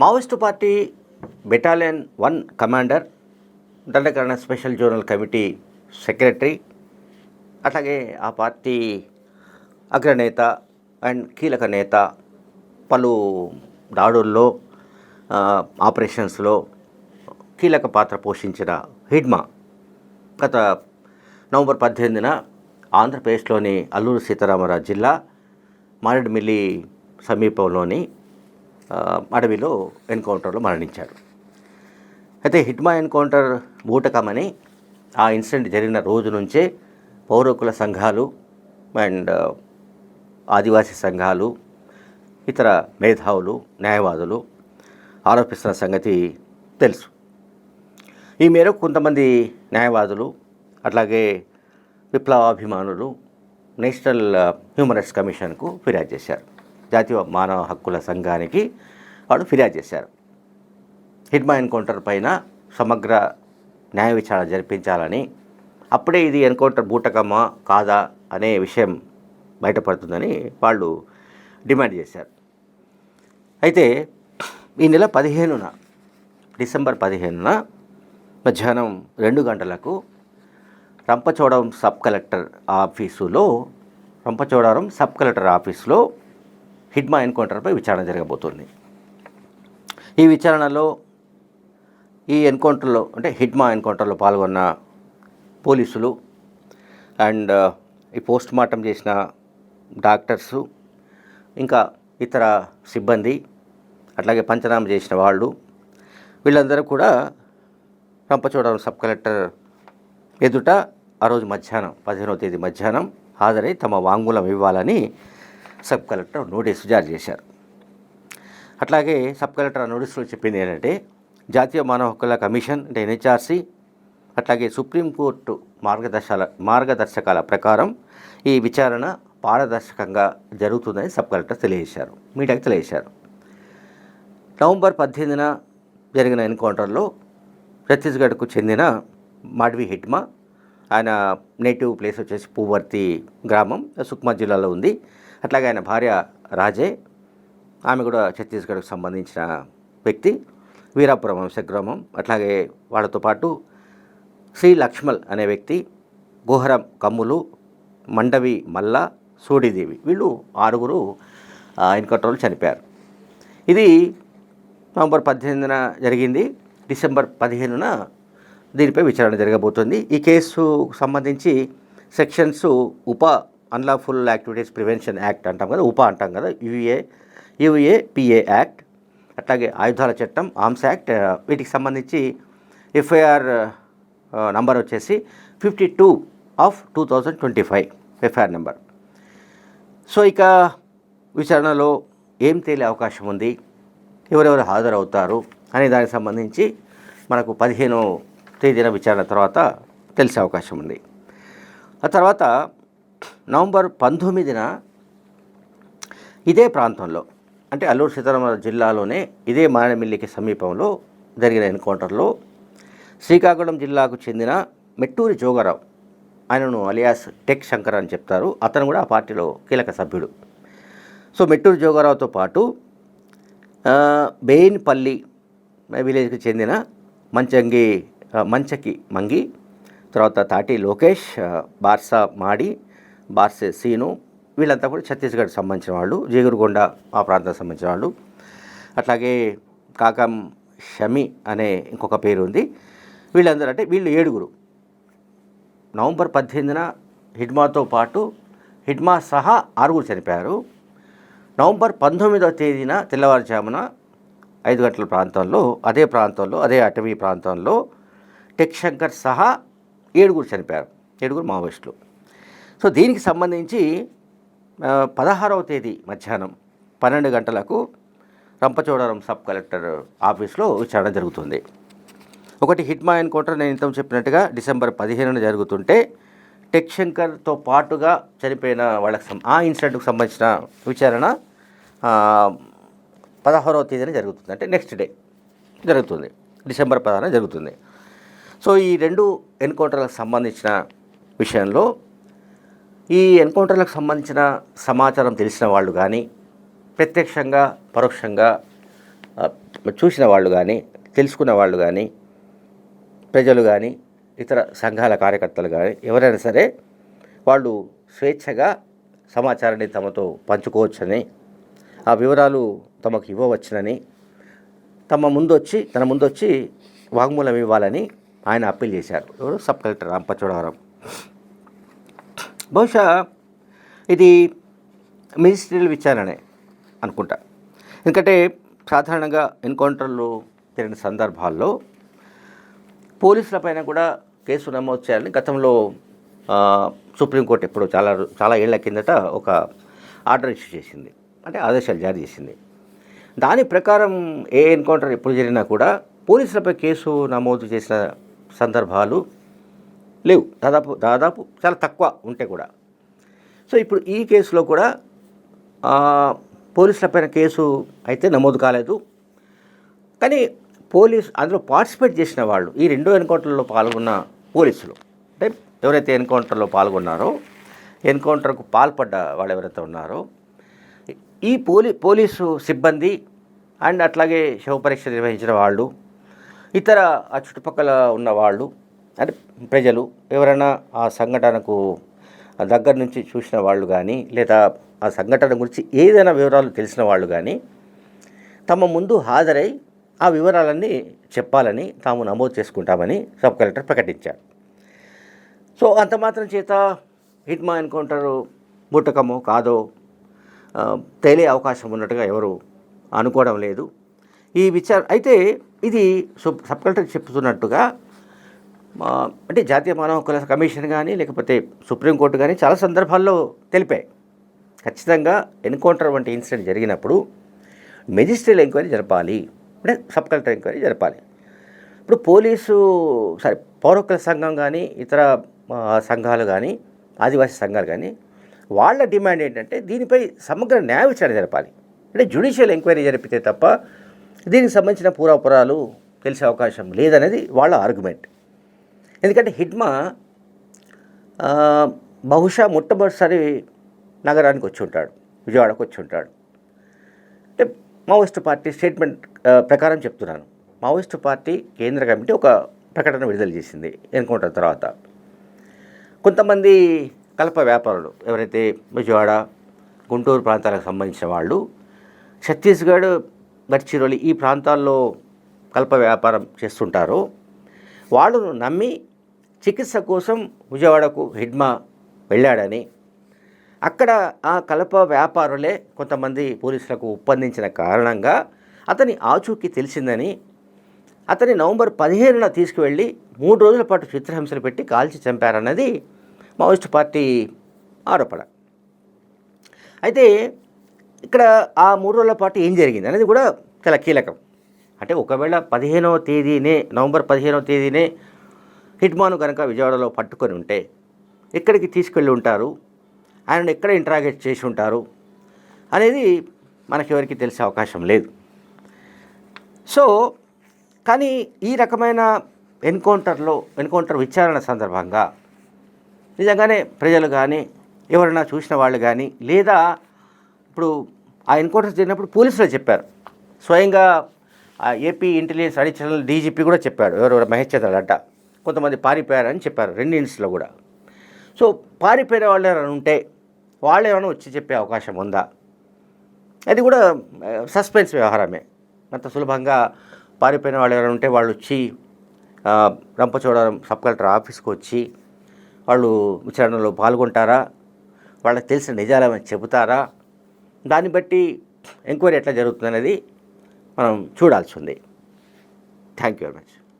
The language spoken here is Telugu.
Maoist party battalion one commander Dandakaranya special zonal committee secretary అట్లాగే ఆ పార్టీ అగ్రనేత అండ్ కీలక నేత పలు దాడుల్లో ఆపరేషన్స్లో కీలక పాత్ర పోషించిన హిడ్మా. గత నవంబర్ పద్దెనిమిదిన ఆంధ్రప్రదేశ్లోని అల్లూరు సీతారామరాజు జిల్లా మారేడుమిల్లి సమీపంలోని అడవిలో ఎన్కౌంటర్లో మరణించాడు అయితే హిట్మా ఎన్కౌంటర్ బూటకమని ఆ ఇన్సిడెంట్ జరిగిన రోజు నుంచే పౌరకుల సంఘాలు అండ్ ఆదివాసీ సంఘాలు ఇతర మేధావులు న్యాయవాదులు ఆరోపిస్తున్న సంగతి తెలుసు. ఈ మేరకు కొంతమంది న్యాయవాదులు అట్లాగే విప్లవాభిమానులు నేషనల్ హ్యూమన్ రైట్స్ కమిషన్కు ఫిర్యాదు చేశారు. జాతీయ మానవ హక్కుల సంఘానికి వాళ్ళు ఫిర్యాదు చేశారు. హిడ్మా ఎన్కౌంటర్ పైన సమగ్ర న్యాయ విచారణ జరిపించాలని అప్పుడే ఇది ఎన్కౌంటర్ బూటకమా కాదా అనే విషయం బయటపడుతుందని వాళ్ళు డిమాండ్ చేశారు. అయితే ఈ నెల పదిహేనున డిసెంబర్ పదిహేనున మధ్యాహ్నం రెండు గంటలకు రంపచోడవరం సబ్ కలెక్టర్ ఆఫీసులో రంపచోడవరం సబ్ కలెక్టర్ ఆఫీసులో హిడ్మా ఎన్కౌంటర్పై విచారణ జరగబోతోంది. ఈ విచారణలో ఈ ఎన్కౌంటర్లో అంటే హిడ్మా ఎన్కౌంటర్లో పాల్గొన్న పోలీసులు అండ్ ఈ పోస్ట్ మార్టం చేసిన డాక్టర్సు ఇంకా ఇతర సిబ్బంది అట్లాగే పంచనామా చేసిన వాళ్ళు వీళ్ళందరూ కూడా రంపచోడవరం సబ్ కలెక్టర్ ఎదుట ఆ రోజు మధ్యాహ్నం పదిహేనవ తేదీ మధ్యాహ్నం హాజరై తమ వాంగ్మూలం ఇవ్వాలని సబ్ కలెక్టర్ నోటీసు జారీ చేశారు. అట్లాగే సబ్ కలెక్టర్ ఆ నోటీసులో చెప్పింది ఏంటంటే జాతీయ మానవ హక్కుల కమిషన్ అంటే ఎన్హెచ్ఆర్సీ అట్లాగే సుప్రీంకోర్టు మార్గదర్శాల మార్గదర్శకాల ప్రకారం ఈ విచారణ పారదర్శకంగా జరుగుతుందని సబ్ కలెక్టర్ తెలియజేశారు మీడియాకి తెలియజేశారు. నవంబర్ పద్దెనిమిదిన జరిగిన ఎన్కౌంటర్లో ఛత్తీస్గఢ్కు చెందిన మాడ్వి హిట్మా ఆయన నేటివ్ ప్లేస్ వచ్చేసి పూవర్తి గ్రామం సుక్మా జిల్లాలో ఉంది. అట్లాగే ఆయన భార్య రాజే ఆమె కూడా ఛత్తీస్గఢ్కు సంబంధించిన వ్యక్తి వీరాపురం వంశగ్రామం అట్లాగే వాళ్ళతో పాటు శ్రీ లక్ష్మల్ అనే వ్యక్తి గుహరం కమ్ములు మండవి మల్ల సూడిదేవి. వీళ్ళు ఆరుగురు ఆ, ఎన్కౌంటర్లో చనిపోయారు. ఇది నవంబర్ పద్దెనిమిదిన జరిగింది. డిసెంబర్ పదిహేనున దీనిపై విచారణ జరగబోతుంది. ఈ కేసు సంబంధించి సెక్షన్స్ ఉప అన్లాఫుల్ యాక్టివిటీస్ ప్రివెన్షన్ యాక్ట్ అంటాం కదా ఉప అంటాం కదా యుఏ యుఏ పిఏ యాక్ట్ అట్లాగే ఆయుధాల చట్టం ఆర్మ్స్ యాక్ట్ వీటికి సంబంధించి ఎఫ్ఐఆర్ నంబర్ వచ్చేసి fifty two of two thousand twenty five FIR number so ఇక విచారణలో ఏం తేలే అవకాశం ఉంది ఎవరెవరు హాజరవుతారు అనే దానికి సంబంధించి మనకు పదిహేను తేదీన విచారణ తర్వాత తెలిసే అవకాశం ఉంది. ఆ తర్వాత నవంబర్ పంతొమ్మిదిన ఇదే ప్రాంతంలో అంటే అల్లూరు సీతారామరాజు జిల్లాలోనే ఇదే మారేమిల్లికి సమీపంలో జరిగిన ఎన్కౌంటర్లో శ్రీకాకుళం జిల్లాకు చెందిన మెట్టూరి జోగారావు ఆయనను అలియాస్ టెక్ శంకర్ అని చెప్తారు. అతను కూడా ఆ పార్టీలో కీలక సభ్యుడు. సో మెట్టూరి జోగారావుతో పాటు బెయిన్పల్లి విలేజ్కి చెందిన మంచంగి మంచకి మంగి తర్వాత తాటి లోకేష్ బార్సా మాడి బార్సే సీను వీళ్ళంతా కూడా ఛత్తీస్గఢ్ సంబంధించిన వాళ్ళు జేగురుగొండ ఆ ప్రాంతానికి సంబంధించిన వాళ్ళు. అట్లాగే కాకం షమి అనే ఇంకొక పేరు ఉంది వీళ్ళందరూ అంటే వీళ్ళు ఏడుగురు. నవంబర్ పద్దెనిమిదిన హిడ్మాతో పాటు హిడ్మా సహా ఆరుగురు చనిపోయారు. నవంబర్ పంతొమ్మిదవ తేదీన తెల్లవారుజామున ఐదు గంటల ప్రాంతంలో అదే ప్రాంతంలో అదే అటవీ ప్రాంతంలో టెక్ శంకర్ సహా ఏడుగురు చనిపోయారు. ఏడుగురు మావోయిస్టులు. సో దీనికి సంబంధించి పదహారవ తేదీ మధ్యాహ్నం పన్నెండు గంటలకు రంపచోడవరం సబ్ కలెక్టర్ ఆఫీస్లో విచారణ జరుగుతుంది. ఒకటి హిట్మా ఎన్కౌంటర్ నేను ఇంత చెప్పినట్టుగా డిసెంబర్ పదిహేనున జరుగుతుంటే టెక్ శంకర్తో పాటుగా చనిపోయిన వాళ్ళకి ఆ ఇన్సిడెంట్కు సంబంధించిన విచారణ పదహారవ తేదీన జరుగుతుంది. అంటే నెక్స్ట్ డే జరుగుతుంది. డిసెంబర్ పదహారున జరుగుతుంది. సో ఈ రెండు ఎన్కౌంటర్లకు సంబంధించిన విషయంలో ఈ ఎన్కౌంటర్లకు సంబంధించిన సమాచారం తెలిసిన వాళ్ళు కానీ ప్రత్యక్షంగా పరోక్షంగా చూసిన వాళ్ళు కానీ తెలుసుకున్న వాళ్ళు కానీ ప్రజలు కానీ ఇతర సంఘాల కార్యకర్తలు కానీ ఎవరైనా సరే వాళ్ళు స్వేచ్ఛగా సమాచారాన్ని తమతో పంచుకోవచ్చని ఆ వివరాలు తమకు ఇవ్వవచ్చునని తమ ముందొచ్చి తన ముందొచ్చి వాగ్మూలం ఇవ్వాలని ఆయన అప్పీల్ చేశారు. ఎవరు? సబ్ కలెక్టర్ రాంపచోడవరం బహుశా ఇది మినిస్ట్రియల్ విచారణే అనుకుంటా. ఎందుకంటే సాధారణంగా ఎన్కౌంటర్లు జరిగిన సందర్భాల్లో పోలీసులపైన కూడా కేసు నమోదు చేయాలని గతంలో సుప్రీంకోర్టు ఎప్పుడో చాలా చాలా ఏళ్ళ కిందట ఒక ఆర్డర్ ఇష్యూ చేసింది. అంటే ఆదేశాలు జారీ చేసింది. దాని ప్రకారం ఏ ఎన్కౌంటర్ ఎప్పుడు జరిగినా కూడా పోలీసులపై కేసు నమోదు చేసిన సందర్భాలు లేవు. దాదాపు దాదాపు చాలా తక్కువ ఉంటే కూడా. సో ఇప్పుడు ఈ కేసులో కూడా పోలీసులపైన కేసు అయితే నమోదు కాలేదు. కానీ పోలీస్ అందులో పార్టిసిపేట్ చేసిన వాళ్ళు ఈ రెండో ఎన్కౌంటర్లో పాల్గొన్న పోలీసులు అంటే ఎవరైతే ఎన్కౌంటర్లో పాల్గొన్నారో ఎన్కౌంటర్కు పాల్పడ్డ వాళ్ళు ఎవరైతే ఉన్నారో ఈ పోలీ పోలీసు సిబ్బంది అండ్ అట్లాగే శవ పరీక్ష నిర్వహించిన వాళ్ళు ఇతర ఆ చుట్టుపక్కల ఉన్న వాళ్ళు అంటే ప్రజలు ఎవరైనా ఆ సంఘటనకు దగ్గర నుంచి చూసిన వాళ్ళు కానీ లేదా ఆ సంఘటన గురించి ఏదైనా వివరాలు తెలిసిన వాళ్ళు కానీ తమ ముందు హాజరై ఆ వివరాలన్నీ చెప్పాలని తాము నమోదు చేసుకుంటామని సబ్ కలెక్టర్ ప్రకటించారు. సో అంత మాత్రం చేత హిట్మా ఎన్కౌంటర్ బుట్టకమో కాదో తేలే అవకాశం ఉన్నట్టుగా ఎవరు అనుకోవడం లేదు. ఈ విచార అయితే ఇది సబ్ కలెక్టర్ చెప్తున్నట్టుగా అంటే జాతీయ మానవ హక్కుల కమిషన్ కానీ లేకపోతే సుప్రీంకోర్టు కానీ చాలా సందర్భాల్లో తెలిపాయి. ఖచ్చితంగా ఎన్కౌంటర్ వంటి ఇన్సిడెంట్ జరిగినప్పుడు మెజిస్ట్రేట్ ఎంక్వైరీ జరపాలి. అంటే సబ్ కలెక్టర్ ఎంక్వైరీ జరపాలి. ఇప్పుడు పోలీసు సారీ పౌరకుల సంఘం కానీ ఇతర సంఘాలు కానీ ఆదివాసీ సంఘాలు కానీ వాళ్ళ డిమాండ్ ఏంటంటే దీనిపై సమగ్ర న్యాయ విచారణ జరపాలి. అంటే జ్యుడిషియల్ ఎంక్వైరీ జరిపితే తప్ప దీనికి సంబంధించిన పూర్వపురాలు తెలిసే అవకాశం లేదనేది వాళ్ళ ఆర్గ్యుమెంట్. ఎందుకంటే హిడ్మా బహుశా మొట్టమొదటిసారి నగరానికి వచ్చి ఉంటాడు విజయవాడకు వచ్చి ఉంటాడు. అంటే మావోయిస్టు పార్టీ స్టేట్మెంట్ ప్రకారం చెప్తున్నాను. మావోయిస్టు పార్టీ కేంద్ర కమిటీ ఒక ప్రకటన విడుదల చేసింది ఎన్కౌంటర్ తర్వాత. కొంతమంది కలప వ్యాపారులు ఎవరైతే విజయవాడ గుంటూరు ప్రాంతాలకు సంబంధించిన వాళ్ళు ఛత్తీస్గఢ్ గడ్చిరోలి ఈ ప్రాంతాల్లో కలప వ్యాపారం చేస్తుంటారో. వాళ్ళను నమ్మి చికిత్స కోసం విజయవాడకు హిడ్మా వెళ్ళాడని. అక్కడ ఆ కలప వ్యాపారులే కొంతమంది పోలీసులకు ఒప్పందించిన కారణంగా అతని ఆచూకీ తెలిసిందని. అతని నవంబర్ పదిహేనున తీసుకువెళ్ళి మూడు రోజుల పాటు చిత్రహింసలు పెట్టి కాల్చి చంపారన్నది మావోయిస్ట్ పార్టీ ఆరోపణ. అయితే ఇక్కడ ఆ మూడు రోజుల పాటు ఏం జరిగింది అనేది కూడా చాలా కీలకం. అంటే ఒకవేళ పదిహేనవ తేదీనే నవంబర్ పదిహేనవ తేదీనే హిట్మాను కనుక విజయవాడలో పట్టుకొని ఉంటే ఎక్కడికి తీసుకెళ్ళి ఉంటారు? ఆయనను ఎక్కడ ఇంటరాగేట్ చేసి ఉంటారు? అనేది మనకెవరికి తెలిసే అవకాశం లేదు. సో కానీ ఈ రకమైన ఎన్కౌంటర్లో ఎన్కౌంటర్ విచారణ సందర్భంగా నిజంగానే ప్రజలు కానీ ఎవరైనా చూసిన వాళ్ళు కానీ లేదా ఇప్పుడు ఆ ఎన్కౌంటర్ జరిగినప్పుడు పోలీసులు చెప్పారు. స్వయంగా ఆ ఏపీ ఇంటెలిజెన్స్ అడిషనల్ డీజీపీ కూడా చెప్పాడు. ఎవరు? మహేష్ చంద్ర అడ్డ కొంతమంది పారిపోయారని చెప్పారు రెండింటిలో కూడా. సో పారిపోయిన వాళ్ళు ఎవరైనా ఉంటే వాళ్ళు ఏమైనా వచ్చి చెప్పే అవకాశం ఉందా? అది కూడా సస్పెన్స్ వ్యవహారమే. అంత సులభంగా పారిపోయిన వాళ్ళు ఎవరైనా ఉంటే వాళ్ళు వచ్చి రంపచోడవరం సబ్ కలెక్టర్ ఆఫీస్కి వచ్చి వాళ్ళు విచారణలో పాల్గొంటారా? వాళ్ళకి తెలిసిన నిజాలేమని చెబుతారా? దాన్ని బట్టి ఎంక్వైరీ ఎట్లా జరుగుతుంది అనేది మనం చూడాల్సి ఉంది. Thank you very much.